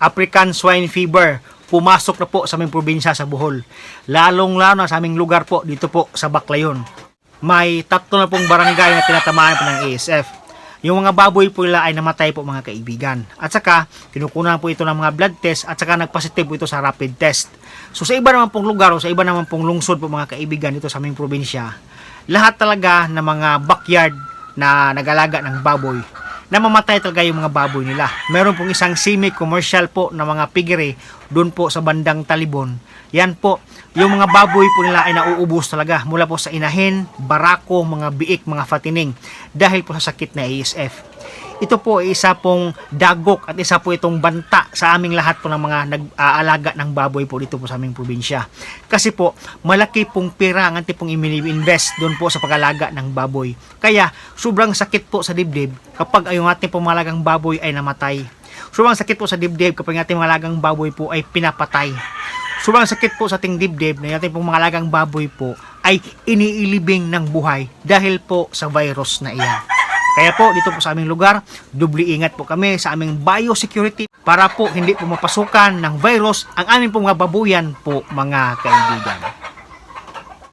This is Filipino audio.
African swine fever pumasok na po sa aming probinsya sa Bohol. Lalong-lalo na sa aming lugar po dito po sa Baclayon. May tatlo na pong barangay na tinatamaan po ng ASF. Yung mga baboy po nila ay namatay po mga kaibigan. At saka, kinukunan po ito ng mga blood test at saka nagpositive po ito sa rapid test. So sa iba naman pong lugar o sa iba naman pong lungsod po mga kaibigan dito sa aming probinsya, lahat talaga ng mga backyard na nagalaga ng baboy, namamatay talaga yung mga baboy nila. Meron pong isang semi-commercial po na mga piggery doon po sa bandang Talibon. Yan po, yung mga baboy po nila ay nauubos talaga mula po sa inahin, barako, mga biik, mga fatining dahil po sa sakit na ASF. Ito po ay isa pong dagok at isa po itong banta sa aming lahat po ng mga nag-aalaga ng baboy po dito po sa aming probinsya. Kasi po, malaki pong pera ang ating pong invest doon po sa pag-alaga ng baboy. Kaya, sobrang sakit po sa dibdib kapag yung ating pong malagang baboy ay namatay. Sobrang sakit po sa dibdib kapag ating mga alagang baboy po ay pinapatay. Sobrang sakit po sa ating dibdib na ating pong mga alagang baboy po ay iniilibing ng buhay dahil po sa virus na iyan. Kaya po, dito po sa aming lugar, dubli ingat po kami sa aming biosecurity para po hindi po mapasukan ng virus ang aming pong mga babuyan po mga kaibigan.